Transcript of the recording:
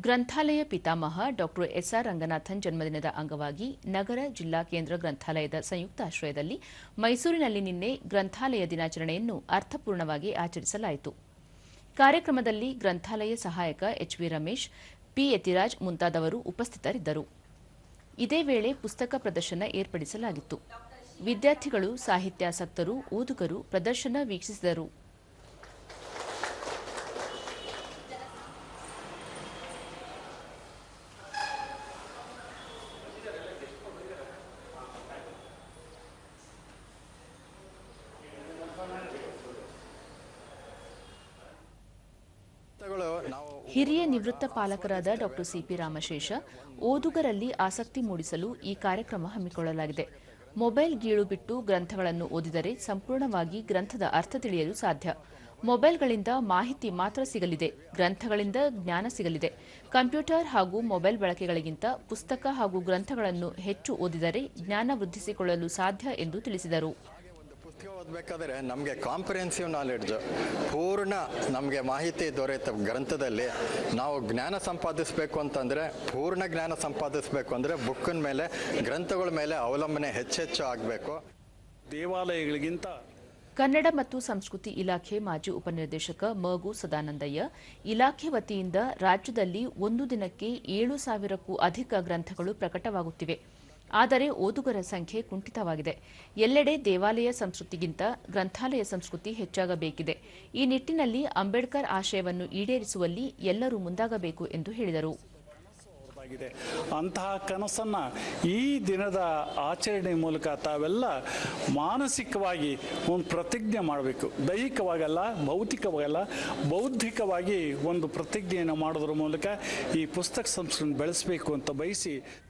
ಗ್ರಂಥಾಲಯ ಪಿತಾಮಹ doctor S R Ranganathan ಜನ್ಮದಿನದ ಅಂಗವಾಗಿ ನಗರ ಜಿಲ್ಲಾ ಕೇಂದ್ರ ಗ್ರಂಥಾಲಯದ ಸಂಯುಕ್ತ ಆಶ್ರಯದಲ್ಲಿ ಮೈಸೂರಿನಲ್ಲಿ ನಿನ್ನೆ ಗ್ರಂಥಾಲಯ ದಿನಾಚರಣೆಯನ್ನು ಅರ್ಥಪೂರ್ಣವಾಗಿ ಆಚರಿಸಲಾಯಿತು. ಕಾರ್ಯಕ್ರಮದಲ್ಲಿ ಗ್ರಂಥಾಲಯ ಸಹಾಯಕ ಎಚ್ವಿ ರಮೇಶ್, ಪಿ ಯತಿರಾಜ್ ಮುಂತಾದವರು ಉಪಸ್ಥಿತರಿದ್ದರು. ಇದೇ ವೇಳೆ ಪುಸ್ತಕ ಪ್ರದರ್ಶನ ಏರ್ಪಡಿಸಲಾಗಿತ್ತು. ವಿದ್ಯಾರ್ಥಿಗಳು, ಸಾಹಿತ್ಯಾಸಕ್ತರು, ಓದುಗರು ಪ್ರದರ್ಶನ ವೀಕ್ಷಿಸಿದರು. ಹಿರಿಯ ನಿವೃತ್ತ ಪಾಲಕರಾದ ಡಾಕ್ಟರ್ ಸಿಪಿ ರಾಮಶೇಷ ಓದುಗರಲ್ಲಿ ಆಸಕ್ತಿ ಮೂಡಿಸಲು ಈ ಕಾರ್ಯಕ್ರಮ ಹಮ್ಮಿಕೊಳ್ಳಲಾಗಿದೆ. ಮೊಬೈಲ್ ಗೀಳು ಬಿಟ್ಟು ಗ್ರಂಥಗಳನ್ನು ಓದಿದರೆ ಸಂಪೂರ್ಣವಾಗಿ ಗ್ರಂಥದ ಅರ್ಥ ತಿಳಿಯಲು ಸಾಧ್ಯ. ಮೊಬೈಲ್ಗಳಿಂದ ಮಾಹಿತಿ ಮಾತ್ರ ಸಿಗಲಿದೆ. ಗ್ರಂಥಗಳಿಂದ ಜ್ಞಾನ ಸಿಗಲಿದೆ. ಕಂಪ್ಯೂಟರ್ ಹಾಗೂ ಮೊಬೈಲ್ ಬಳಕೆಗಳಿಗಿಂತ ಪುಸ್ತಕ ಹಾಗೂ ಗ್ರಂಥಗಳನ್ನು ಹೆಚ್ಚು ಓದಿದರೆ ಜ್ಞಾನ ವೃದ್ಧಿಸಿಕೊಳ್ಳಲು ಸಾಧ್ಯ ಎಂದು ತಿಳಿಸಿದರು. ಒಂದು ಓದಬೇಕಾದ್ರೆ ನಮಗೆ ಕಾಂಪ್ರಿಹೆನ್ಸಿವ್ ನಾಲೆಡ್ಜ್ ಪೂರ್ಣ ನಮಗೆ ಮಾಹಿತಿ ದೊರೆತ ಗ್ರಂಥದಲ್ಲಿ ನಾವು ಜ್ಞಾನ ಸಂಪಾದಿಸಬೇಕು ಅಂತಂದರೆ ಪೂರ್ಣ ಜ್ಞಾನ ಸಂಪಾದಿಸಬೇಕು ಅಂದರೆ ಬುಕ್ಕಿನ ಮೇಲೆ ಗ್ರಂಥಗಳ ಮೇಲೆ ಅವಲಂಬನೆ ಹೆಚ್ಚೆಚ್ಚು ಆಗಬೇಕು. ದೇವಾಲಯಗಳಿಗಿಂತ ಕನ್ನಡ ಮತ್ತು ಸಂಸ್ಕೃತಿ ಇಲಾಖೆ ಮಾಜಿ ಉಪನಿರ್ದೇಶಕ ಮಗು ಸದಾನಂದಯ್ಯ ಇಲಾಖೆ ವತಿಯಿಂದ ರಾಜ್ಯದಲ್ಲಿ ಒಂದು ದಿನಕ್ಕೆ ಏಳು ಸಾವಿರಕ್ಕೂ ಅಧಿಕ ಗ್ರಂಥಗಳು ಪ್ರಕಟವಾಗುತ್ತಿವೆ. ಆದರೆ ಓದುಗರ ಸಂಖ್ಯೆ ಕುಂಠಿತವಾಗಿದೆ. ಎಲ್ಲೆಡೆ ದೇವಾಲಯ ಸಂಸ್ಕೃತಿಗಿಂತ ಗ್ರಂಥಾಲಯ ಸಂಸ್ಕೃತಿ ಹೆಚ್ಚಾಗಬೇಕಿದೆ. ಈ ನಿಟ್ಟಿನಲ್ಲಿ ಅಂಬೇಡ್ಕರ್ ಆಶಯವನ್ನು ಈಡೇರಿಸುವಲ್ಲಿ ಎಲ್ಲರೂ ಮುಂದಾಗಬೇಕು ಎಂದು ಹೇಳಿದರು. ಅಂತಹ ಕನಸನ್ನು ಈ ದಿನದ ಆಚರಣೆ ಮೂಲಕ ತಾವೆಲ್ಲ ಮಾನಸಿಕವಾಗಿ ಒಂದು ಪ್ರತಿಜ್ಞೆ ಮಾಡಬೇಕು. ದೈಹಿಕವಾಗಲ್ಲ, ಭೌತಿಕವಾಗಲ್ಲ, ಬೌದ್ಧಿಕವಾಗಿ ಒಂದು ಪ್ರತಿಜ್ಞೆಯನ್ನು ಮಾಡೋದ್ರ ಮೂಲಕ ಈ ಪುಸ್ತಕ ಸಂಸ್ಕೃತಿ ಬೆಳೆಸಬೇಕು ಅಂತ ಬಯಸಿ